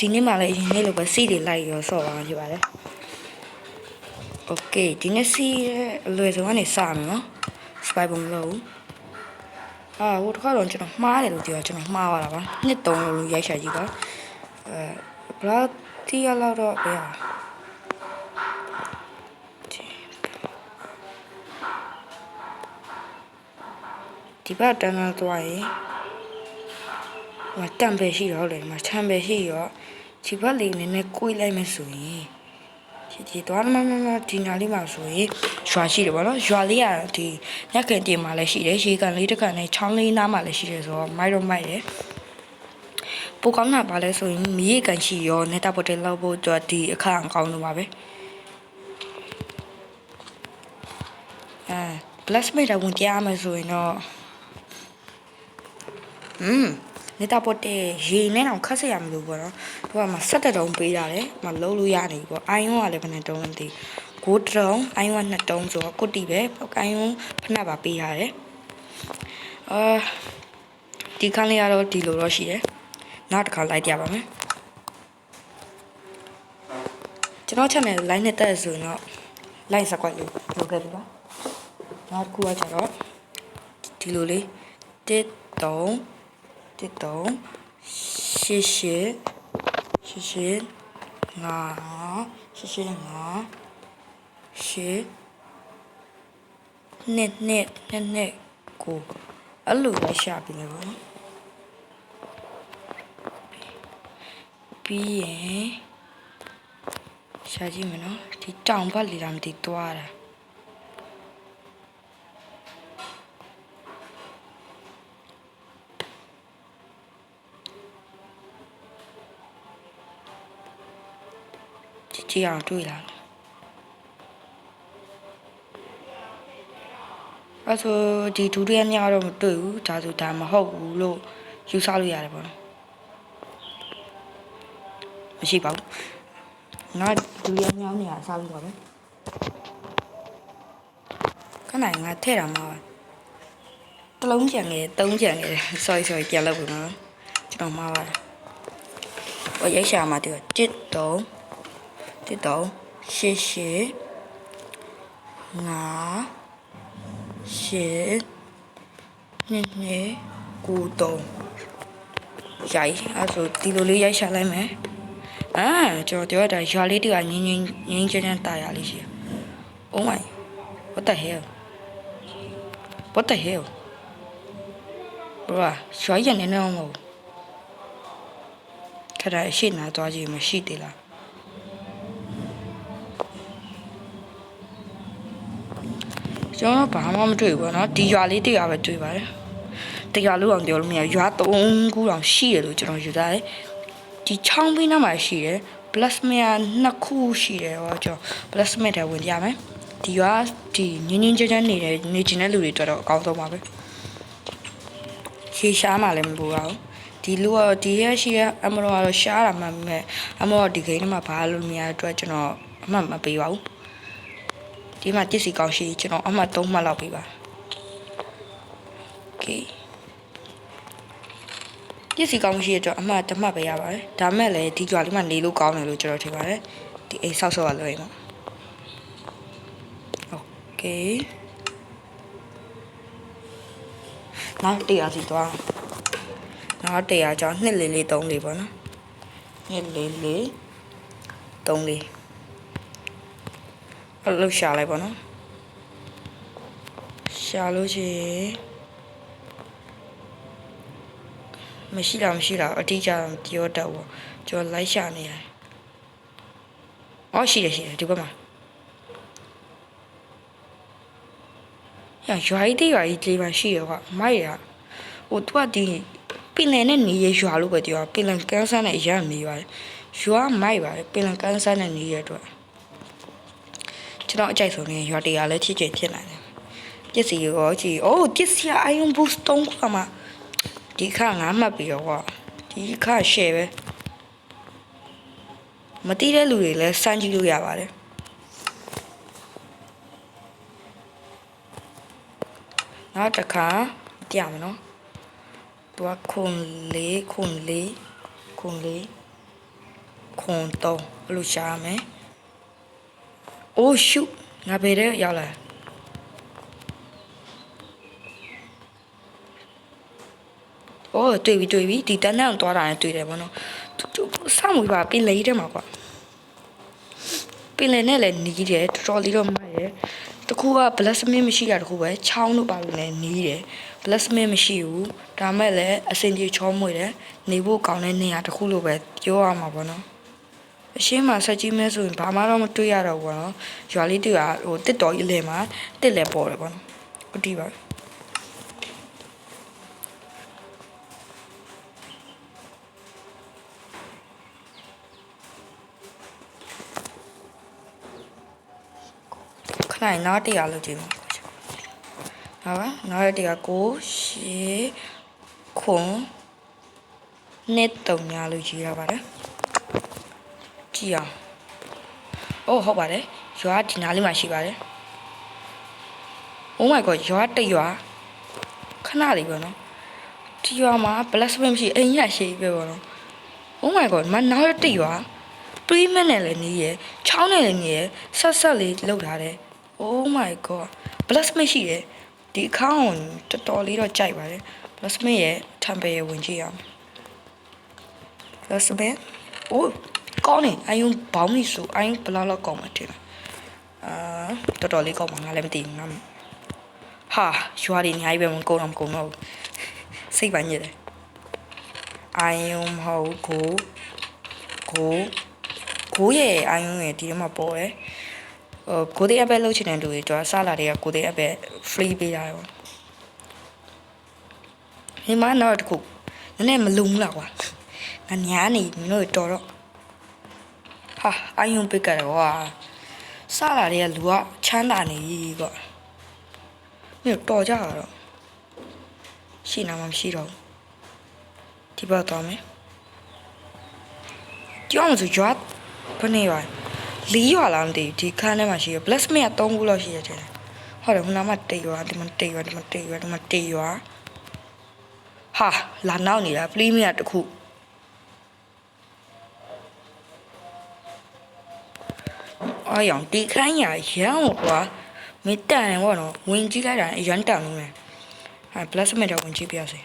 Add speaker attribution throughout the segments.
Speaker 1: ဒီနေ့မှလည်းအရင်နေ့လိုပဲစီးတွေလိုက်ရောဆော့ပါဖြစ်ပါတယ်။ Okay ဒီနေ့စီးရဲ့အလွယ်ဆုံးကနေစမယ်နော်။ spy bomb လို့အာဟိုတစ်ခါတော့ကျွန်တော်မှားတယ်လို့ပြောကျွန်တော်မှားသွားတာပါ။နှစ်သုံးလို့ရိုက်ရှာကြည့်ပါ။အဲဘလောက်တီးရလောက်တော့ဘယ်ဟာဒီဘက်တန်းတော့သွားရင် ဟိုတံပဲရှိတော့လေဒီမှာတံပဲရှိရောခြေဘက်လေးနည်းနည်းကိုယ်လိုက်မယ်ဆိုရင်ခြေခြေသွားမှမမဒီနာလေးမှာဆိုရင်ရွာရှိတယ်ဗောနော်ရွာလေးကဒီညက်ကန်တင်မှာလည်းရှိတယ်ရေကန်လေးတစ်ခါနဲ့ချောင်းလေးနားမှာလည်းရှိတယ်ဆိုတော့မိုက်တော့မိုက်တယ်ပိုကောင်းတာပါလဲဆိုရင်မီးရေကန်ရှိရောနေတာပေါ်တယ်လောက်ဖို့တော့ဒီအခါအကောင်းလို့ပါပဲအဲ plasmate ဝင်ကြရမယ်ဆိုရင်တော့อืม နေတာပေါ်တဲ့ရေနဲ့တော့ခတ်ဆက်ရမလို့ပေါ့နော်သူကမှဆက်တက်တုံးပေးရတယ်မလုံးလို့ရနေပြီပေါ့အိုင်ယွန်းကလည်းဘယ်နဲ့တုံးလဲမသိကိုတုံးအိုင်ယွန်းကနှစ်တုံးဆိုတော့ကုတ်တီပဲအိုင်ယွန်းဖနက်ပါပေးရတယ်အာဒီခန်းလေးကတော့ဒီလိုတော့ရှိတယ်နောက်တစ်ခါလိုက်ကြပါမယ်ကျွန်တော် channel line နဲ့တက်ဆိုရင်တော့ line subscribe လေးလုပ်ခဲ့ပြီပါနောက်တစ်ခုကကျတော့ဒီလိုလေးတစ် တုံးတစ်တုံးရှစ်ရှစ်ရှစ်ရှစ်ငါရှစ်ရှစ်ငါရှစ်နှစ်နှစ်နှစ်နှစ်ကိုအဲ့လိုပဲရှာပြီးလေပေါ့နော်ပြီးရင်ရှာကြည့်မယ်နော်ဒီတောင်ဘက်လေးလာမသိသွားတာ ကြည့်ကြည့်အောင်တွေ့လာတယ်အဲ့ဆိုဒီဒုတိယညတော့မတွေ့ဘူးဒါဆိုဒါမဟုတ်ဘူးလို့ယူဆလို့ရတယ်ပေါ့နော်မရှိပါဘူးငါဒုတိယညနေရာစားလို့ပါပဲခဏငါထဲ့တာမှာတလုံးကြံငယ်သုံးကြံငယ် sorry sorry ပြန်လုပ်ပြီနော်ကျွန်တော်မှားပါတယ်ဟိုရိုက်ရှာမှာတူ1 3 တစ်တုံးရှစ်ရှစ်ငါရှစ်နှစ်နှစ်ကိုတုံးရိုက်အဲ့ဆိုဒီလိုလေးရိုက်ရှာလိုက်မယ်အာကျွန်တော်တို့ကဒါရွာလေးတကငင်းငင်းငင်းချမ်းချမ်းတာရလေးရှိတယ် Oh my what the hell what the hell bro ရွာရင်နေနေမဟုတ်ခဏအရှိနာသွားကြည့်မရှိသေးလား ကျွန်တော်ဘာမှမတွေ့ဘူးပေါ့နော်ဒီရွာလေးတရွာပဲတွေ့ပါတယ်တရွာလို့အောင်ပြောလို့မရရွာ၃ခုတောင်ရှိတယ်လို့ကျွန်တော်ယူသားတယ်ဒီချောင်းပေးနားမှာရှိတယ် plus မရနှစ်ခုရှိတယ်ဟောကျွန်တော် plus မတဲ့ဝင်ကြမယ်ဒီရွာဒီငင်းငင်းကြမ်းကြမ်းနေတဲ့နေကျင်တဲ့လူတွေတွေ့တော့အကောင်းဆုံးပါပဲရှေးရှားမှလည်းမပူပါဘူးဒီလူကဒီရရှိရအမရောကတော့ရှားတာမှမမဲ့အမရောဒီဂိမ်းထဲမှာဘာလို့မရတဲ့အတွက်ကျွန်တော်အမှတ်မပေးပါဘူး ဒီမှာတစ်စီကောင်းရှိကျွန်တော်အမှတ်3မှတ်လောက်ပေးပါโอเคတစ်စီကောင်းရှိရတော့အမှတ်တစ်မှတ်ပဲရပါတယ်ဒါမဲ့လည်းဒီကြွားလေးမှနေလို့ကောင်းတယ်လို့ကျွန်တော်ထင်ပါတယ်ဒီအိမ်ဆောက်ဆောက်ရလို့ရမှာโอเคနောက်တရားစီသွားနောက်တရားကြောင့်2လေးလေး3လေးပေါ့နော်2လေးလေး3လေး အဲ့လိုရှာလိုက်ပါနော်ရှာလို့ရှိရင်မရှိတာမရှိတာအတိအကျတော့ပြောတတ်ဘူးကျွန်တော်လိုက်ရှာနေရတယ်အော်ရှိတယ်ရှိတယ်ဒီဘက်မှာရရွာကြီးတရွာကြီးလေးပါရှိရကွာမိုက်ရဟိုသူကဒီပင်လယ်နဲ့နေရရွာလို့ပဲပြောပင်လယ်ကန်းဆန်းနဲ့ရမ်းနေပါတယ်ရွာမိုက်ပါတယ်ပင်လယ်ကန်းဆန်းနဲ့နေရအတွက် ကျွန်တော်အကြိုက်ဆုံးနေရွာတရားလည်းချစ်ချင်ဖြစ်နိုင်တယ်ပစ္စည်းရောကြည့်အိုးပစ္စည်းအယုံဘူစတုံးကမှဒီခါငါမှတ်ပြီးတော့ကွာဒီခါရှယ်ပဲမတိတဲ့လူတွေလည်းစမ်းကြည့်လို့ရပါတယ်နောက်တစ်ခါကြည့်ရမယ်နော်သူကခွန်လေးခွန်လေးခွန်လေးခွန်3အဲ့လိုရှာရမယ် အိုးရှုငါဘယ်တဲ့ရောက်လာအိုးတွေ့ပြီတွေ့ပြီဒီတန်းတန်းသွားတာနဲ့တွေ့တယ်ဗောနော်စောင့်ဝေးပါပင်လေးတဲ့မှာကွာပင်လေးနဲ့လည်းနီးတယ်တော်တော်လေးတော့မှရဲတခုက blasphemy မရှိတာတခုပဲချောင်းလို့ပါလို့လည်းနီးတယ် blasphemy မရှိဘူးဒါမဲ့လည်းအစင်ပြေချောမွေတယ်နေဖို့ကောင်းတဲ့နေရာတစ်ခုလို့ပဲပြောရမှာပေါ့နော် အရှင်းမှာဆက်ကြီးမဲဆိုရင်ဘာမှတော့မတွေ့ရတော့ဘူးပေါ့နော်ရွာလေးတူကဟိုတစ်တော်ကြီးလေမှာတစ်လည်းပေါ်တယ်ပေါ့နော်ဟုတ်ဒီပါခဏနောက်တရားလုပ်ကြည့်မှာဟုတ်ပါနောက်တရားကိုရှေခွန်နဲ့တုံညာလို့ရေးရပါတယ် ကြည့်အောင်အိုးဟုတ်ပါတယ်ရွာဒီနားလေးမှာရှိပါတယ် Oh my god ရွာတစ်ရွာခဏလေးပေါ့နော်ဒီရွာမှာ blasphemy မရှိအိမ်ရရှိပဲပေါ့နော် Oh my god မနောက်ရတစ်ရွာတွေးမနဲ့လည်းနေရချောင်းနဲ့လည်းနေရဆက်ဆက်လေးလောက်ထားတယ် Oh my god blasphemy ရှိတယ်ဒီအခါကိုတော်တော်လေးတော့ကြိုက်ပါတယ် blasphemy ရဲ့ temple ရဲ့ဝင်ကြည့်ရအောင် blasphemy အိုး ကောင်းနေအယုံဘောင်းမိဆိုအယုံဘလောက်လောက်ကောင်းမှထင်တယ်အာတော်တော်လေးကောင်းမှာငါလည်းမသိဘူးငါဟာရွာတွေအများကြီးပဲမကုန်တော့မကုန်တော့ဘူးစိတ်ပါညစ်တယ်အယုံမဟုတ်ကိုကိုကိုရဲ့အယုံရဲ့ဒီထဲမှာပေါ်တယ်ဟိုကိုတဲ့အပဲလောက်ချင်တဲ့လူတွေကျွန်တော်စလာတွေကကိုတဲ့အပဲ free ပေးရတယ်ပေါ့ဒီမှာတော့တခုနည်းနည်းမလုံဘူးလားကွာငါညာနေမင်းတို့တော်တော့ ဟာအယုံပိတ်ကြတယ်ကွာစလာတွေကလူကချမ်းသာနေပြီကွာမင်းတို့တော်ကြတော့ရှိနာမှမရှိတော့ဘူးဒီဘက်သွားမယ်ကြောက်မစိုးကြွားဘယ်နေရွာလေးရွာလားမသိဘူးဒီခန်းထဲမှာရှိရ bless me က3ခုလောက်ရှိရတယ်ဟုတ်တယ်ခုနကမှတေရွာဒီမှာတေရွာဒီမှာတေရွာဒီမှာတေရွာဟာလာနောက်နေတာ please မြတ်တစ်ခု အော်ရောင်ဒီခန်းရရမ်းကွာမတန်ဘောနော်ဝင်ကြည့်လိုက်တာအရန်တန်လို့လေဟာ bless me တော့ဝင်ကြည့်ပြစေ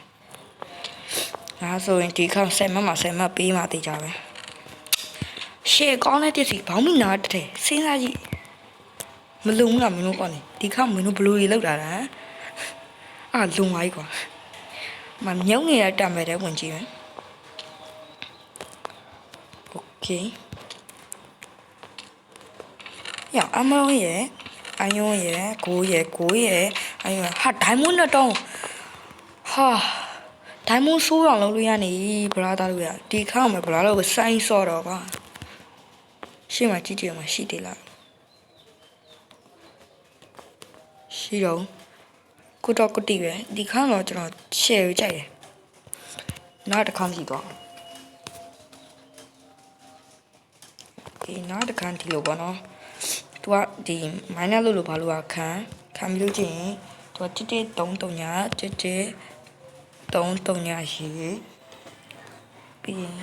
Speaker 1: ဒါဆိုရင်ဒီခန်းဆက်မမဆက်မပေးမှတေးကြပဲရှေ့ကောင်းတဲ့တစ်စီဘောင်းမိနာတဲ့စဉ်းစားကြည့်မလုံဘူးလားမင်းတို့ကောနေဒီခါမင်းတို့ဘလို့ရေလောက်တာလားအာလုံပါ E ကွာမမြုံနေတဲ့တံမဲ့တဲ့ဝင်ကြည့်မယ်โอเค ရအမောင်းရဲ့အယုံရဲ့ကိုရဲ့ကိုရဲ့အယုံဟာဒိုင်မွန်းနဲ့တော့ဟာဒိုင်မွန်းဆိုးအောင်လုပ်လို့ရနေဘလာသားလို့ရဒီခါမှာဘလာလို့စိုင်းစော့တော့ကွာရှေ့မှာကြည့်ကြည့်မှာရှိသေးလားရှိတော့ကိုတော့ကိုတီပဲဒီခါတော့ကျွန်တော် share ကြိုက်တယ်နောက်တစ်ခါကြည့်တော့ဒီနောက်တစ်ခါဒီလိုပေါ့နော် သူကဒီ minor လို့လို့ဘာလို့ခံခံပြီးလို့ချင်းသူကတစ်တစ်3 3ညာတစ်တစ်3 3ညာရှိပြီးရင်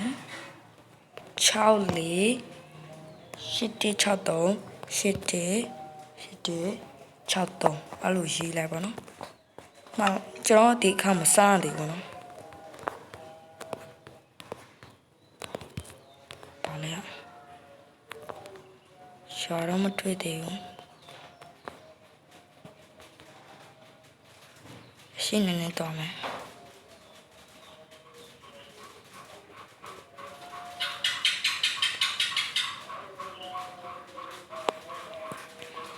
Speaker 1: 6လေးရှစ်တေး63ရှစ်တေးရှစ်တေး63အဲ့လိုရေးလိုက်ပါနော်။မှကျွန်တော်ဒီအခါမစားသေးဘူးနော်။ပါလေ။ ရှာတော့မတွေ့သေးဘူး။ရှင်းနေနေတော့မယ်။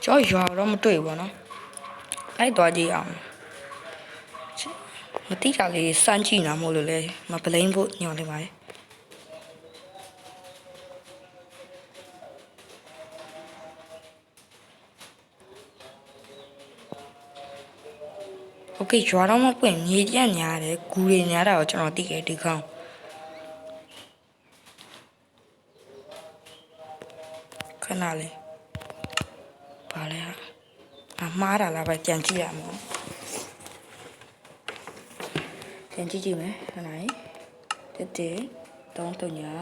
Speaker 1: ကျော်ရွာတော့မတွေ့ဘူးပေါ့နော်အဲ့သွားကြည့်အောင်မတိတာလေးစမ်းကြည့်နာမို့လို့လဲမပလိန်ဖို့ညောင်းနေပါတယ် โอเคရွာတော့မပွင့်မြေပြန့်ညားတယ်ဂူတွေညားတာကိုကျွန်တော်သိခဲ့ဒီခေါင်းခဏလေး ပါလဲဟာအမှားတာလားပဲကြံကြည့်ရမှာကြံကြည့်ကြည့်မယ်ခဏလေးတက်တက်တုံးတုံညာ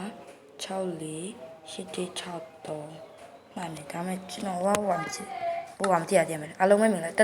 Speaker 1: 6483မှန်တယ်ဒါပေမဲ့ကျွန်တော်ဝါဝါမကြည့်ဟိုကမကြည့်ရသေးမယ်အားလုံးပဲမြင်လား